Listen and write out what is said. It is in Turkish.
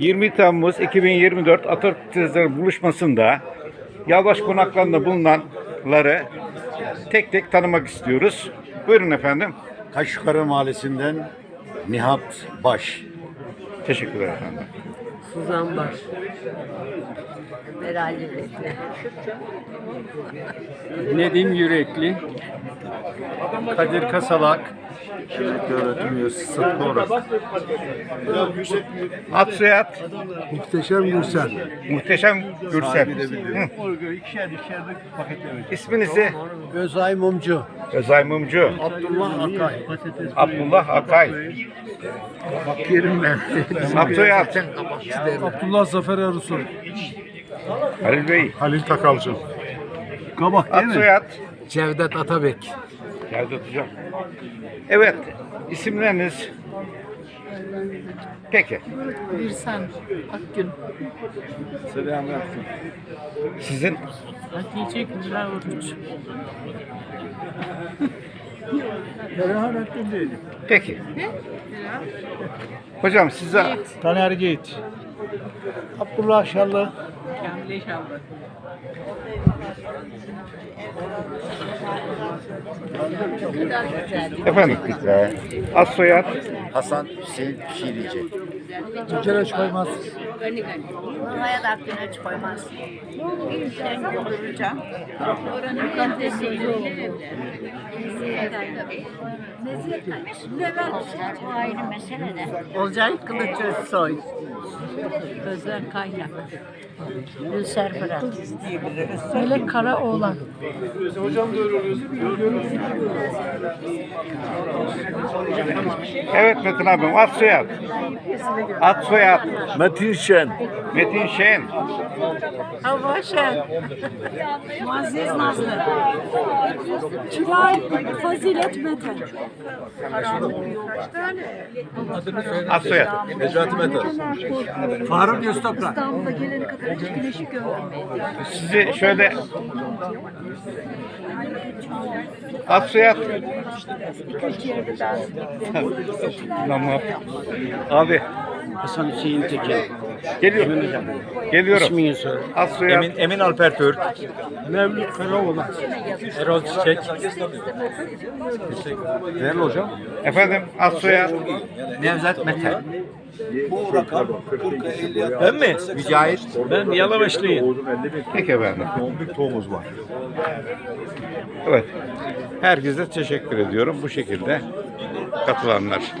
20 Temmuz 2024 Atatürk Tezleri buluşmasında Yalvaç konaklarında bulunanları tek tek tanımak istiyoruz. Buyurun efendim. Kaşgarı Mahallesi'nden Nihat Baş. Teşekkürler efendim. Suzan Baş. Meral Yürekli. Nedim Yürekli, Kadir Kasalak, Şirket öğretim üyesi Sıtkı Orak. Ad soyad Muhteşem Gürsel. Muhteşem Gürsel. Hı. İsminizi Özay Mumcu. Özay Mumcu. Abdullah Akay. Abdullah Akay. Kerim ben. Ad soyad Abdullah Zafer Arısoy. Halil Bey. Halil Takalcı. Kabak Ad soyad Cevdet Atabek. Cevdet Hocam. Evet. isimleriniz Peki. Birsen Akgün. Sizin Hatice Güler Oruç. Peki. Hocam size Taner Geyit. Abdullah Şallı. Kamile güzel. efendim ad soyad Hasan Hüseyin Şiirici. Tüccar Koymaz. Hayat aklına hiç koymaz. Ben dolduracağım. Oranın kalitesi ayrı mesele de. Olcay Kılıç Özsoy. Özel Kaynak. Gülser Fırat. Melek Karaoğlan. Evet Metin abim ad soyad ad soyad Metin Şen. Metin Şen Hava Şen. Muazzez Nazlı. Tülay Fazilet Mete. ad soyad Necati Mete. Faruk Öztoprak. İstanbul'a gelene kadar güneşi görmedim. sizi şöyle ad soyad Birkaç yerde Tamam. Abi Hasan Hüseyin Tekin, geliyorum. Geliyorum. İsmini söyle. Ad soyad Emin, Emin Alper Türk, Mevlüt Karaoğlan. Erol Çiçek, Değerli hocam. efendim ad soyad Nevzat Mete. Ben mi? Mücahit. Ben Yalavaşlıyım. Peki efendim. Bir tohumuz var. Evet. Herkese teşekkür ediyorum bu şekilde katılanlar.